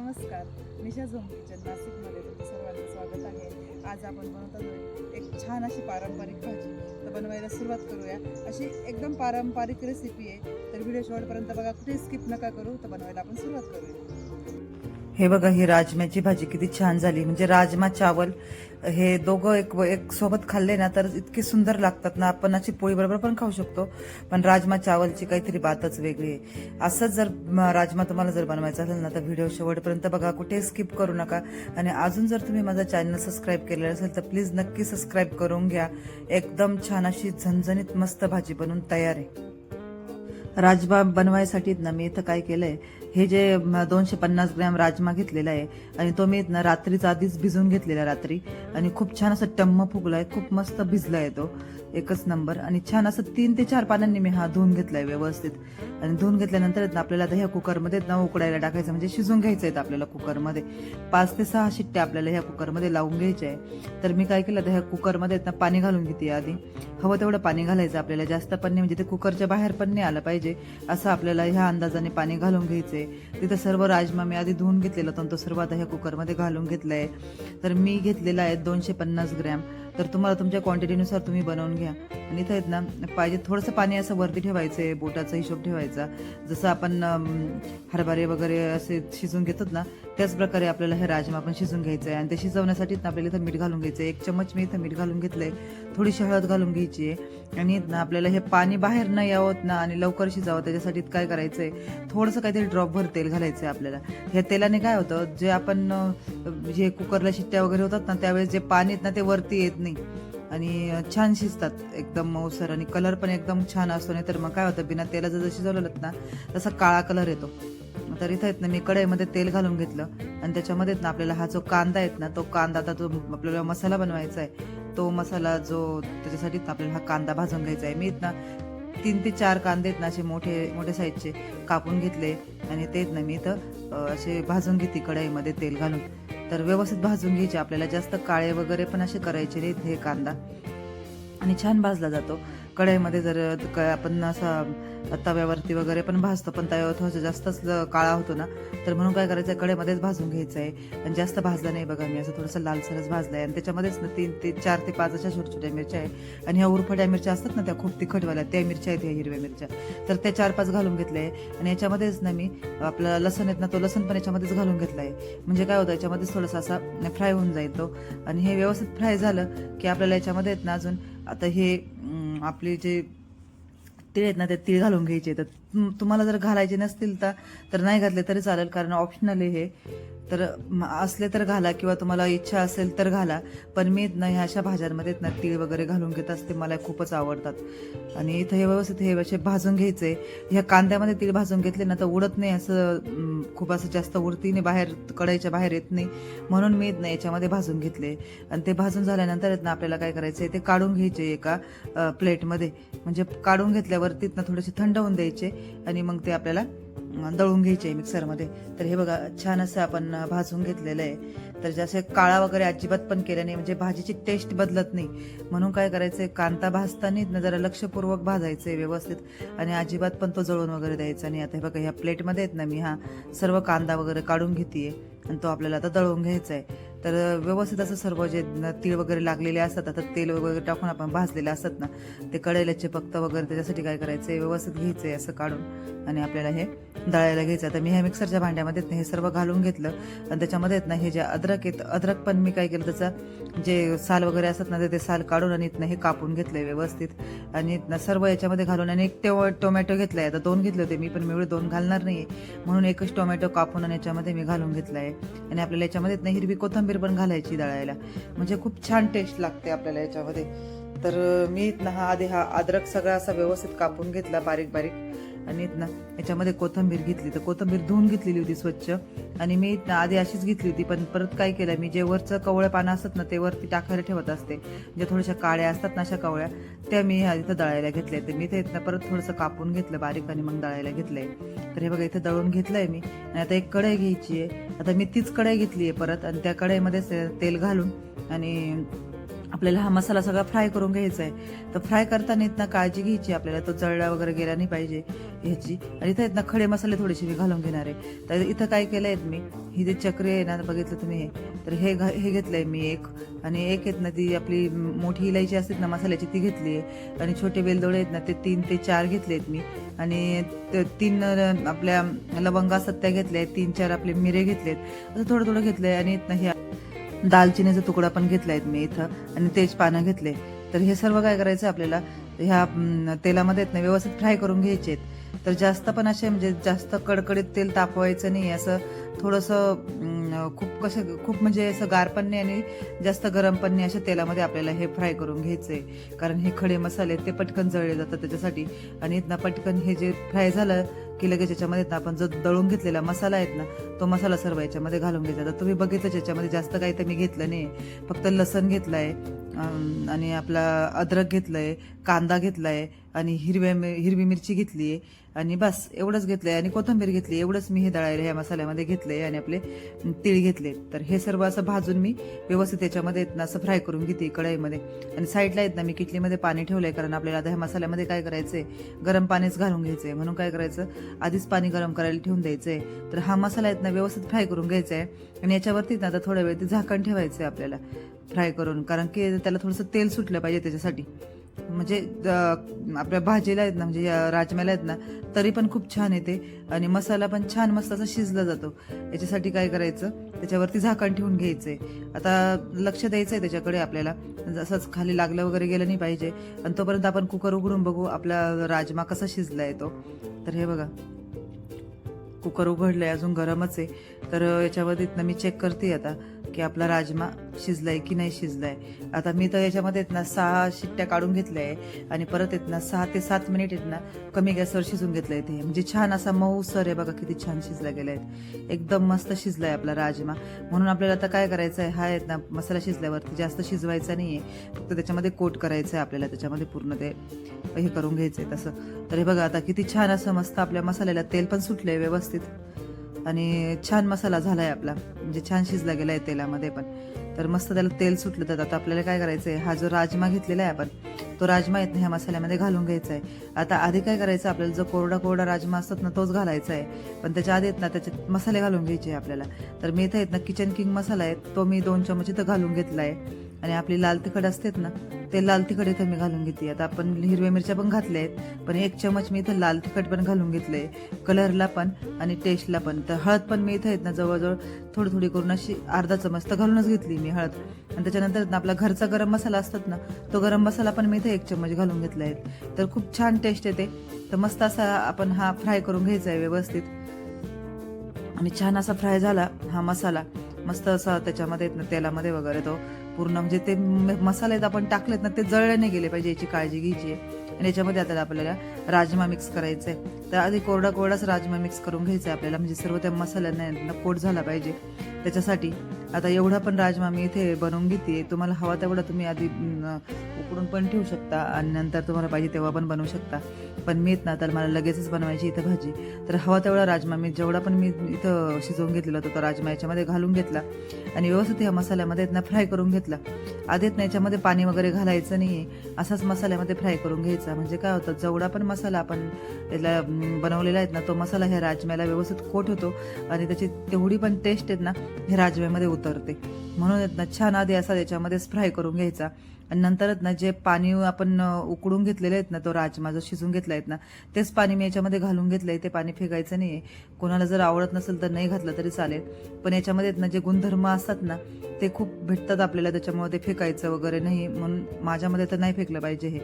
नमस्कार. निशा zone kitchen नाशिकमध्ये तुमचं सर्वांचं स्वागत आहे. आज आपण बनवत आहोत एक छान अशी पारंपरिक भाजी. तर बनवायला सुरुवात करूया. अशी एकदम पारंपरिक रेसिपी आहे. तर व्हिडिओ शेवटपर्यंत बघा. कुठे स्किप नका करू. तर बनवायला आपण सुरुवात करूया. हे बघा ही राजम्याची भाजी किती छान झाली. म्हणजे राजमा चावल हे दोघं एक एक सोबत खाल्ले ना तर इतके सुंदर लागतात ना. आपण अशी पोळी बरोबर पण खाऊ शकतो. पण राजमा चावलची काहीतरी बातच वेगळी आहे. असंच जर राजमा तुम्हाला जर बनवायचा असेल ना तर व्हिडिओ शेवटपर्यंत बघा. कुठे स्किप करू नका. आणि अजून जर तुम्ही माझा चॅनल सबस्क्राईब केलेला असेल तर प्लीज नक्की सबस्क्राईब करून घ्या. एकदम छान अशी झणझणीत मस्त भाजी बनवून तयार आहे. राजमा बनवायसाठी ना मी इथं काय केलंय हे जे दोनशे पन्नास ग्रॅम राजमा घेतलेला आहे आणि तो मी ना आधीच भिजून घेतलेला रात्री. आणि खूप छान असं टम्म फुगलाय खूप मस्त भिजलाय तो एकच नंबर. आणि छान असं तीन ते चार पानांनी मी हा धुवून घेतलाय व्यवस्थित. आणि धुवून घेतल्यानंतर ना आपल्याला ह्या कुकरमध्ये ना उकडायला टाकायचं म्हणजे शिजून घ्यायचं आहे आपल्याला कुकरमध्ये. पाच ते सहा शिट्ट्या आपल्याला ह्या कुकरमध्ये लावून घ्यायच्या आहे तर मी काय केलं तर ह्या कुकरमध्ये ना पाणी घालून घेते आधी. हवं तेवढं पाणी घालायचं आपल्याला जास्त पण नाही म्हणजे ते कुकरच्या बाहेर पण नाही आलं पाहिजे. असं आपल्याला ह्या अंदाजाने पाणी घालून घ्यायचंय. तिथं सर्व राजमा मी आधी धुवून घेतलेला होता तो सर्व आता ह्या कुकरमध्ये घालून घेतलाय. तर मी घेतलेला आहे दोनशे पन्नास ग्रॅम. तर तुम्हाला तुमच्या क्वांटिटीनुसार तुम्ही बनवून घ्या. आणि इथं आहेत ना पाहिजे थोडंसं पाणी असं वरती ठेवायचं आहे बोटाचा हिशोब ठेवायचा. जसं आपण हरभरे वगैरे असे शिजून घेतात ना त्याच प्रकारे आपल्याला हे राजमा पण शिजून घ्यायचं आहे आणि ते शिजवण्यासाठी ना आपल्याला इथं मीठ घालून घ्यायचं आहे एक चमच मी इथं मीठ घालून घेतलं आहे थोडीशी हळद घालून घ्यायची आहे. आणि ना आपल्याला हे पाणी बाहेर न यावं ना आणि लवकर शिजावं. त्याच्यासाठी काय करायचं आहे थोडंसं काहीतरी ड्रॉपभर तेल घालायचं आहे आपल्याला. ह्या तेलाने काय होतं? जे आपण जे कुकरला शिट्ट्या वगैरे होतात ना त्यावेळेस जे पाणी आहेत ना ते वरती येत नाही. आणि छान शिजतात. एकदम मऊसर. आणि कलर पण एकदम छान असतो. नाही तर मग काय होतं? बिना तेलाचं जर शिजवलं ना तसा काळा कलर येतो. तर इथं आहेत ना मी कढईमध्ये तेल घालून घेतलं. आणि त्याच्यामध्ये ना आपल्याला हा जो कांदा आहेत ना तो कांदा आता जो आपल्याला मसाला बनवायचा आहे. तो मसाला जो त्याच्यासाठी ना आपल्याला हा कांदा भाजून घ्यायचा आहे. मी इथं ना तीन ते चार कांदे आहेत ना असे मोठे मोठे साईजचे कापून घेतले. आणि ते ना मी इथं असे भाजून घेते कढईमध्ये तेल घालून. तर व्यवस्थित भाजून घ्यायचे. आपल्याला जास्त काळे वगैरे पण असे करायचे नाहीत हे कांदा. आणि छान भाजला जातो. कढईमध्ये जर क- आपण असा तव्यावरती वगैरे पण भाजतो पण तव्यावर थोडंसं जास्तच काळा होतो ना तर म्हणून काय करायचं आहे कढईमध्येच भाजून घ्यायचं आहे आणि जास्त भाजलं नाही बघा मी असं थोडंसं लालसरच भाजलं आहे आणि त्याच्यामध्येच ना तीन ते चार ते पाच अशा छोट्या छोट्या मिरच्या आहे. आणि ह्या उरफड्या मिरच्या असतात ना त्या खूप तिखटवाल्या त्या मिरच्या आहेत ह्या हिरव्या मिरच्या. तर त्या चार पाच घालून घेतल्या आहे. आणि याच्यामध्येच ना मी आपला लसण आहेत ना तो लसण पण याच्यामध्येच घालून घेतला आहे म्हणजे काय होतं याच्यामध्येच थोडासा असा फ्राय होऊन जाईल तो. आणि हे व्यवस्थित फ्राय झालं की आपल्याला याच्यामध्ये आहेत ना अजून आता हे आपले जे तीळ आहेत ना ते तीळ घालून घ्यायचे. तर तुम्हाला जर घालायचे नसतील तर तर नाही घातले तरी चालेल कारण ऑप्शनल आहे हे. तर असले तर घाला किंवा तुम्हाला इच्छा असेल तर घाला. पण मी नाही ह्या अशा भाज्यांमध्ये ना तीळ वगैरे घालून घेत असते मला खूपच आवडतात. आणि इथं हे व्यवस्थित हे असे भाजून घ्यायचे. ह्या कांद्यामध्ये तीळ भाजून घेतले ना तर उडत नाही असं खूप असं जास्त उडतीने बाहेर कढईच्या बाहेर येत नाही. म्हणून मी ना याच्यामध्ये भाजून घेतले. आणि ते भाजून झाल्यानंतर आहेत ना आपल्याला काय करायचं आहे ते काढून घ्यायचे एका प्लेटमध्ये. म्हणजे काढून घेतल्यावरती ना थोडेसे थंड होऊन द्यायचे. आणि मग ते आपल्याला दळून घ्यायचे मिक्सरमध्ये. तर हे बघा छान असं आपण भाजून घेतलेलं आहे. तर जसे काळा वगैरे अजिबात पण केलं नाही म्हणजे भाजीची टेस्ट बदलत नाही. म्हणून काय करायचंय कांदा भाजताना ना जरा लक्षपूर्वक भाजायचंय व्यवस्थित. आणि अजिबात पण तो जळून वगैरे द्यायचा नाही. आता हे बघा ह्या प्लेटमध्ये आहेत ना मी हा सर्व कांदा वगैरे काढून घेते आणि तो आपल्याला आता दळून घ्यायचा आहे तर व्यवस्थित असं सर्व जे तीळ वगैरे लागलेले असतात आता तेल वगैरे टाकून आपण भाजलेले असतात ना ते कढईला चिपकत वगैरे त्याच्यासाठी काय करायचंय व्यवस्थित घ्यायचंय असं काढून आणि आपल्याला हे दळायला घ्यायचं. आता मी ह्या मिक्सरच्या भांड्यामध्ये हे सर्व घालून घेतलं आणि त्याच्यामध्ये ना हे जे अद्रक आहेत अद्रक पण मी काय केलं त्याचं जे साल वगैरे असतात ना ते- ते साल काढून आणि इथनं हे कापून घेतलंय व्यवस्थित. आणि इथनं सर्व याच्यामध्ये घालून आणि एक तेव्हा टोमॅटो घेतलाय आता दोन घेतले होते मी पण मी एवढे दोन घालणार नाही म्हणून एकच टोमॅटो कापून आणि याच्यामध्ये मी घालून घेतलाय. आणि आपल्याला याच्यामध्ये हिरवी कोथंबीर पण घालायची दळायला. म्हणजे खूप छान टेस्ट लागते आपल्याला याच्यामध्ये. तर मी हा आधी हा अद्रक सगळा असा व्यवस्थित कापून घेतला बारीक बारीक आणि इथनं याच्यामध्ये कोथिंबीर घेतली. तर कोथिंबीर धुवून घेतलेली होती स्वच्छ. आणि मी इथनं आधी अशीच घेतली होती पण परत काय केलं मी जे वरचं कवळं पानं असतात ना ते वरती टाकायला ठेवत असते. जे थोड्याशा काळ्या असतात ना अशा कवळ्या त्या मी इथं दळायला घेतल्या. तर मी ते इथनं परत थोडंसं कापून घेतलं बारीक आणि मग दळायला घेतलंय. तर हे बघा इथं दळून घेतलंय मी. आणि आता एक कढई घ्यायची आहे. आता मी तीच कढई घेतली आहे परत आणि त्या कढईमध्ये तेल घालून आणि आपल्याला हा मसाला सगळा फ्राय करून घ्यायचा आहे. तर फ्राय करताना इथं काळजी घ्यायची आपल्याला. तो जळला वगैरे गेला नाही पाहिजे ह्याची. आणि इथं इथं खडे मसाले थोडेसे मी घालून घेणार आहे. तर इथं काय केलंय मी ही जे चक्री आहे ना बघितलं तुम्ही हे. तर हे घा- हे घेतलंय मी एक. आणि एक आहेत ना ती आपली मोठी इलायची असते ना मसाल्याची ती घेतली आहे. आणि छोटे वेलदोळे आहेत ना ते तीन ते चार घेतले आहेत मी. आणि तीन आपल्या लवंगा सत्या घेतल्या आहेत तीन चार आपले मिरे घेतलेत असं थोडं थोडं घेतलंय. आणि इथनं हे दालचिनीचा तुकडा पण घेतलाय मी इथं आणि तेज पानं घेतले. तर हे सर्व काय करायचं आपल्याला? ह्या तेलामध्ये आहेत ना व्यवस्थित फ्राय करून घ्यायचे आहेत. तर जास्त पण असे म्हणजे जास्त कडकडीत तेल तापवायचं नाही. असं थोडंसं खूप कसं खूप म्हणजे असं गार पण नाही आणि जास्त गरम पण नाही अशा तेलामध्ये आपल्याला हे फ्राय करून घ्यायचंय कारण हे खडे मसाले ते पटकन जळले जातात त्याच्यासाठी. आणि इथनं पटकन हे जे फ्राय झालं की लगेच याच्यामध्ये ना आपण जो दळून घेतलेला मसाला आहेत ना तो मसाला सर्व याच्यामध्ये घालून घ्यायचा. तर तुम्ही बघितलं याच्यामध्ये जास्त काही तर मी घेतलं नाही. फक्त लसण घेतलंय आहे आणि आपला अद्रक घेतलंय कांदा घेतलाय आणि हिरव्या मि- हिरवी मिरची घेतली आहे आणि बस एवढंच घेतलंय आणि कोथिंबीर घेतली एवढंच मी हे दळायला ह्या मसाल्यामध्ये घेतलंय आणि आपले तीळ घेतले. तर हे सर्व असं भाजून मी व्यवस्थित याच्यामध्ये येत ना असं फ्राय करून घेते कढईमध्ये. आणि साईडला आहेत ना मी किटलीमध्ये पाणी ठेवलंय कारण आपल्याला आता ह्या मसाल्यामध्ये काय करायचंय गरम पाणीच घालून घ्यायचंय. म्हणून काय करायचं आधीच पाणी गरम करायला ठेवून आहे तर हा मसाला आहेत ना व्यवस्थित फ्राय करून घ्यायचा आहे आणि याच्यावरती ना आता थोड्या वेळ ते झाकण ठेवायचं आहे आपल्याला. फ्राय करून कारण की त्याला थोडंसं तेल सुटलं पाहिजे त्याच्यासाठी. म्हणजे आपल्या भाजीला आहेत ना म्हणजे राजम्याला आहेत ना तरी पण खूप छान येते. आणि मसाला पण छान मस्त असा शिजला जातो. याच्यासाठी काय करायचं त्याच्यावरती झाकण ठेवून घ्यायचंय. आता लक्ष द्यायचं आहे त्याच्याकडे आपल्याला. जसंच खाली लागलं वगैरे गेलं नाही पाहिजे. आणि तोपर्यंत आपण कुकर उघडून बघू आपला राजमा कसा शिजला येतो तर हे बघा. कुकर उघडलंय अजून गरमच आहे. तर याच्यावरती मी चेक करते आता. की आपला राजमा शिजलाय की नाही शिजलाय. आता मी तर याच्यामध्ये ना सहा शिट्ट्या काढून घेतल्या आहे आणि परत आहेत ना सहा ते सात मिनिट इथनं ना कमी गॅसवर शिजून घेतलंय ते. म्हणजे छान असा मऊ सर आहे बघा किती छान शिजला गेलाय एकदम मस्त शिजलाय आपला राजमा. म्हणून आपल्याला आता काय करायचं आहे हा आहेत ना मसाला शिजल्यावरती जास्त शिजवायचा नाही आहे फक्त त्याच्यामध्ये कोट करायचं आहे आपल्याला. त्याच्यामध्ये पूर्ण ते हे करून घ्यायचं आहे तसं. तर हे बघा आता किती छान असं मस्त आपल्या मसाल्याला तेल पण सुटलंय व्यवस्थित. आणि छान मसाला झाला आहे आपला. म्हणजे छान शिजला गेला आहे तेलामध्ये पण. तर मस्त त्याला तेल सुटलं तर आता आपल्याला काय करायचं आहे हा जो राजमा घेतलेला आहे आपण तो राजमा येत नाही ह्या मसाल्यामध्ये घालून घ्यायचा आहे आता आधी काय करायचं? आपल्याला जो कोरडा कोरडा राजमा असतात ना तोच घालायचा आहे पण त्याच्या आधी आहेत ना त्याच्यात मसाले घालून घ्यायचे आपल्याला. तर मी इथं आहेत ना किचन किंग मसाला आहे तो मी दोन चमच इथं घालून घेतला आहे आणि आपली लाल तिखट असतेत ना ते लाल तिखट इथं मी घालून घेते. आता आपण हिरव्या मिरच्या पण घातल्या आहेत पण एक चमच मी इथं लाल तिखट पण घालून घेतलंय. कलरला पण आणि टेस्टला पण. तर हळद पण मी इथं आहेत ना जवळजवळ थोडी थोडी करून अशी अर्धा चमच तर घालूनच घेतली मी हळद. आणि त्याच्यानंतर ना आपला घरचा गरम मसाला असतात ना तो गरम मसाला पण मी इथं एक चमच घालून घेतला आहे. तर खूप छान टेस्ट येते. तर मस्त असा आपण हा फ्राय करून घ्यायचा आहे व्यवस्थित. आणि छान असा फ्राय झाला हा मसाला. मस्त असा त्याच्यामध्ये तेलामध्ये वगैरे तो पूर्ण म्हणजे ते मसाले आपण टाकलेत ना ते जळले नाही गेले पाहिजे याची काळजी घ्यायची आहे. आणि याच्यामध्ये आता आपल्याला राजमा मिक्स करायचा आहे तर आधी कोरडा कोरडाच राजमा मिक्स करून घ्यायचा आहे आपल्याला म्हणजे सर्व त्या मसाल्यांना कोट झाला पाहिजे. त्याच्यासाठी आता एवढा पण राजमा मी इथे बनवून घेते तुम्हाला हवा तेवढा तुम्ही आधी उकडून पण ठेवू शकता आणि नंतर तुम्हाला पाहिजे तेव्हा पण बनवू शकता. पण मी ना तर मला लगेचच बनवायची इथं भाजी. तर हवा तेवढा राजमा मी जेवढा पण मी इथं शिजवून घेतलेला होता तो राजमा याच्यामध्ये घालून घेतला. आणि व्यवस्थित ह्या मसाल्यामध्ये आहेत ना फ्राय करून घेतला. आधीच ना याच्यामध्ये पाणी वगैरे घालायचं नाही असाच मसाल्यामध्ये फ्राय करून घ्यायचा. म्हणजे काय होतं जेवढा पण मसाला आपण त्याला बनवलेला आहे ना तो मसाला ह्या राजम्याला व्यवस्थित कोट होतो. आणि त्याची तेवढी पण टेस्ट आहेत ना हे राजम्यामध्ये उतरते. म्हणून ना छान आधी असा याच्यामध्येच फ्राय करून घ्यायचा. आणि नंतरच ना जे पाणी आपण उकडून घेतलेले आहेत ना तो राजमा जो शिजून घेतला आहेत ना तेच पाणी मी याच्यामध्ये घालून घेतलं आहे ते पाणी फेकायचं नाही आहे कोणाला जर आवडत नसेल तर नाही घातलं तरी चालेल. पण याच्यामध्ये आहेत ना जे गुणधर्म असतात ना ते खूप भेटतात आपल्याला. त्याच्यामुळे ते फेकायचं वगैरे नाही. म्हणून माझ्यामध्ये तर नाही फेकलं पाहिजे हे.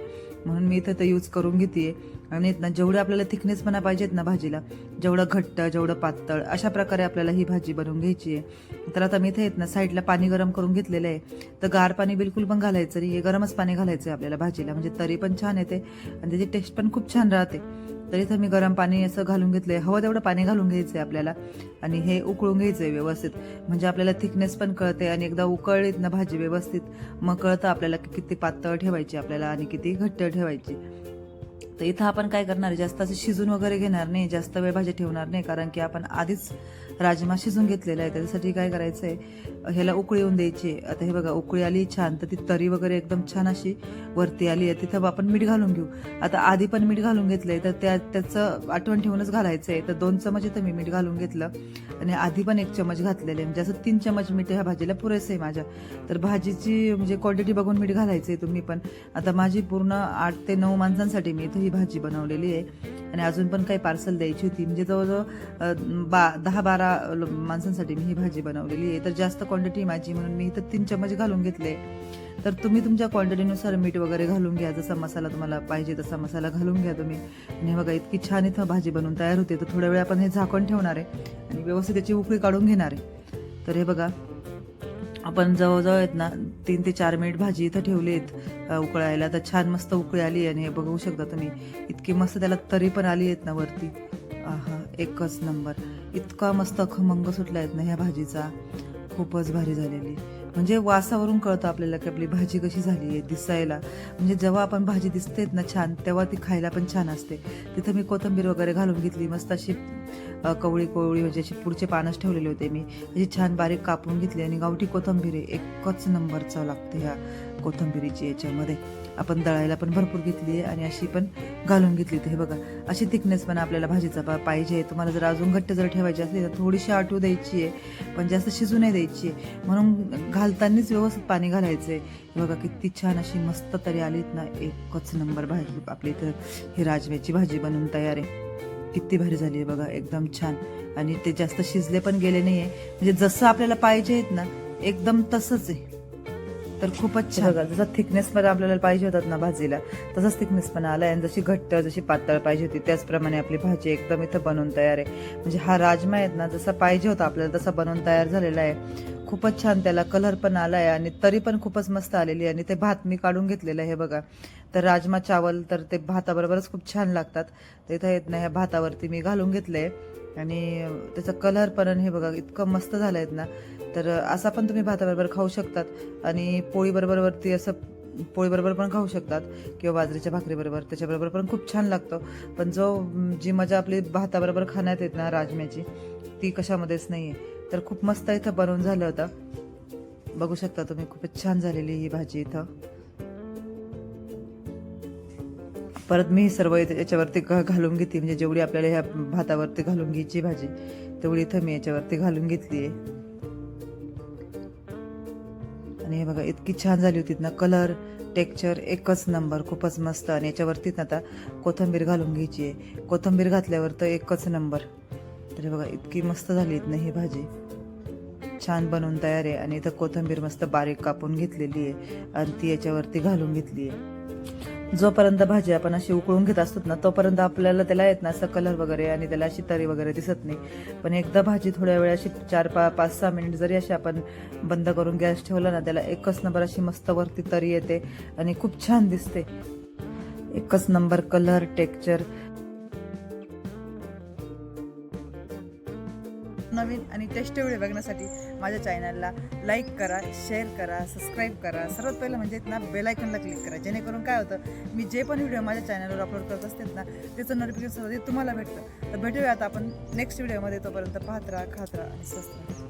म्हणून मी इथं ते यूज करून घेते आणि जेवढं ना आपल्याला थिकनेसपणा पाहिजेत ना भाजीला जेवढं घट्ट जेवढं पातळ अशा प्रकारे आपल्याला ही भाजी बनवून घ्यायची आहे तर आता मी इथे येत ना साईडला पाणी गरम करून घेतलेलं आहे. तर गार पाणी बिलकुल पण घालायचं नाही हे गरमच पाणी घालायचं आहे आपल्याला भाजीला. म्हणजे तरी पण छान येते आणि त्याची टेस्ट पण खूप छान राहते. तर इथं मी गरम पाणी असं घालून घेतलंय. हवं तेवढं पाणी घालून घ्यायचंय आपल्याला. आणि हे उकळून घ्यायचंय व्यवस्थित. म्हणजे आपल्याला थिकनेस पण कळते आणि एकदा उकळलीत ना भाजी व्यवस्थित मग कळतं आपल्याला की किती पातळ ठेवायची आपल्याला आणि किती घट्ट ठेवायची. तर इथं आपण काय करणार आहे? जास्त असं शिजून वगैरे घेणार नाही जास्त वेळ भाजी ठेवणार नाही कारण की आपण आधीच राजमा शिजून घेतलेला आहे. त्याच्यासाठी काय करायचं आहे ह्याला उकळी येऊन द्यायची. आता हे बघा उकळी आली छान. तर ती तरी वगैरे एकदम छान अशी वरती आली आहे. तिथं आपण मीठ घालून घेऊ. आता आधी पण मीठ घालून घेतलंय. तर त्या त्याचं आठवण ठेवूनच घालायचं आहे तर दोन चमच इथं मी मीठ घालून घेतलं. आणि आधी पण एक चमच घातलेले आहे. म्हणजे असं तीन चमच मीठ ह्या भाजीला पुरेसं आहे माझ्या. तर भाजीची म्हणजे क्वांटिटी बघून मीठ घालायचं आहे तुम्ही पण. आता माझी पूर्ण आठ ते नऊ माणसांसाठी मी इथं ही भाजी बनवलेली आहे. आणि अजून पण काही पार्सल द्यायची होती. म्हणजे जवळजवळ बा दहा बारा माणसांसाठी मी ही भाजी बनवलेली आहे. तर जास्त क्वांटिटी माझी म्हणून मी इथं तीन चमच घालून घेतले. तर तुम्ही तुमच्या क्वांटिटीनुसार मीठ वगैरे घालून घ्या. जसा मसाला तुम्हाला पाहिजे तसा मसाला घालून घ्या तुम्ही. आणि बघा इतकी छान इथं भाजी बनवून तयार होते. तर थोड्या वेळ आपण हे झाकण ठेवणार आहे. आणि व्यवस्थित त्याची उकळी काढून घेणार आहे. तर हे बघा आपण जवळजवळ आहेत ना तीन ते चार मिनिट भाजी इथं ठेवली आहेत उकळायला. तर छान मस्त उकळी आली आणि हे बघू शकता तुम्ही इतकी मस्त त्याला तरी पण आली आहेत ना वरती. आहा एकच नंबर. इतका मस्त खमंग सुटला आहेत ना ह्या भाजीचा. खूपच भारी झालेली. म्हणजे वासावरून कळतं आपल्याला की आपली भाजी कशी झाली आहे दिसायला. म्हणजे जेव्हा आपण भाजी दिसतेत ना छान तेव्हा ती खायला पण छान असते. तिथं मी कोथिंबीर वगैरे घालून घेतली मस्त अशी कवळी कवळी म्हणजे अशी पुढचे पानच ठेवलेले होते मी. अशी छान बारीक कापून घेतली आणि गावठी कोथिंबीर एकच नंबरचा लागते ह्या कोथिंबिरीची याच्यामध्ये. आपण दळायला पण भरपूर घेतली आहे आणि अशी पण घालून घेतली होती. हे बघा अशी थिकनेस पण आपल्याला भाजीचा पा- पाहिजे. तुम्हाला जर अजून घट्ट जर ठेवायची असली तर थोडीशी आटू द्यायची आहे पण जास्त शिजू नाही द्यायची आहे. म्हणून घालतानाच व्यवस्थित पाणी घालायचं आहे बघा किती छान अशी मस्त तरी आलीत ना एकच नंबर भाजी. आपली इथं ही राजम्याची भाजी बनवून तयार आहे. किती भारी झाली आहे बघा एकदम छान. आणि ते जास्त शिजले पण गेले नाही आहे म्हणजे जसं आपल्याला पाहिजे आहेत ना एकदम तसंच आहे. तर खूपच छान. जसं जसा थिकनेस पण आपल्याला पाहिजे होतात ना भाजीला तसाच थिकनेस पण आलाय. आणि जशी घट्ट जशी पातळ पाहिजे होती त्याचप्रमाणे आपली भाजी एकदम इथं बनवून तयार आहे. म्हणजे हा राजमा आहेत ना जसा पाहिजे होता आपल्याला तसा बनवून तयार झालेला आहे. खूपच छान त्याला कलर पण आलाय आणि तरी पण खूपच मस्त आलेली आहे. आणि ते भात मी काढून घेतलेलं आहे हे बघा. तर राजमा चावल तर ते भाताबरोबरच खूप छान लागतात. तर इथं येत नाही ह्या भातावरती मी घालून घेतले. आणि त्याचा कलर पण हे बघा इतकं मस्त झालं आहेत ना. तर असा पण तुम्ही भाताबरोबर खाऊ शकतात. आणि पोळीबरोबरवरती असं पोळीबरोबर पण खाऊ शकतात. किंवा बाजरीच्या भाकरीबरोबर त्याच्याबरोबर पण खूप छान लागतो. पण जो जी मजा आपली भाताबरोबर खाण्यात येत ना राजम्याची ती कशामध्येच नाही आहे तर खूप मस्त इथं बनवून झालं होतं. बघू शकता तुम्ही खूपच छान झालेली ही भाजी इथं. परत मी सर्व याच्यावरती घालून घेतली म्हणजे जेवढी आपल्याला ह्या भातावरती घालून घ्यायची भाजी तेवढी इथं मी याच्यावरती घालून घेतली आहे. आणि हे बघा इतकी छान झाली होती ना कलर टेक्चर एकच नंबर खूपच मस्त. आणि याच्यावरतीच आता कोथंबीर घालून घ्यायची आहे. कोथंबीर घातल्यावर तर एकच नंबर. तर हे बघा इतकी मस्त झाली ना ही भाजी. छान बनवून तयार आहे आणि इथं कोथंबीर मस्त बारीक कापून घेतलेली आहे आणि ती याच्यावरती घालून घेतली आहे. जोपर्यंत भाजी आपण अशी उकळून घेत असतो ना तोपर्यंत आपल्याला त्याला येत ना असं कलर वगैरे आणि त्याला अशी तरी वगैरे दिसत नाही. पण एकदा भाजी थोड्या वेळ अशी चार पा पाच सहा मिनिट जरी अशी आपण बंद करून गॅस ठेवला ना त्याला एकच नंबर अशी मस्त वरती तरी येते आणि खूप छान दिसते. एकच नंबर कलर टेक्चर नवीन आणि टेस्ट व्हिडिओ बघण्यासाठी माझ्या चॅनलला लाईक करा शेअर करा सबस्क्राईब करा. सर्वात पहिलं म्हणजे ना बेलायकनला क्लिक करा. जेणेकरून काय होतं मी जे पण व्हिडिओ माझ्या चॅनलवर अपलोड करत असतात ना त्याचं नोटिफिकेशन तुम्हाला भेटतं. तर भेटूया आता आपण नेक्स्ट व्हिडिओमध्ये तोपर्यंत पाहत राहा खात राहा आणि स्वस्त राहा.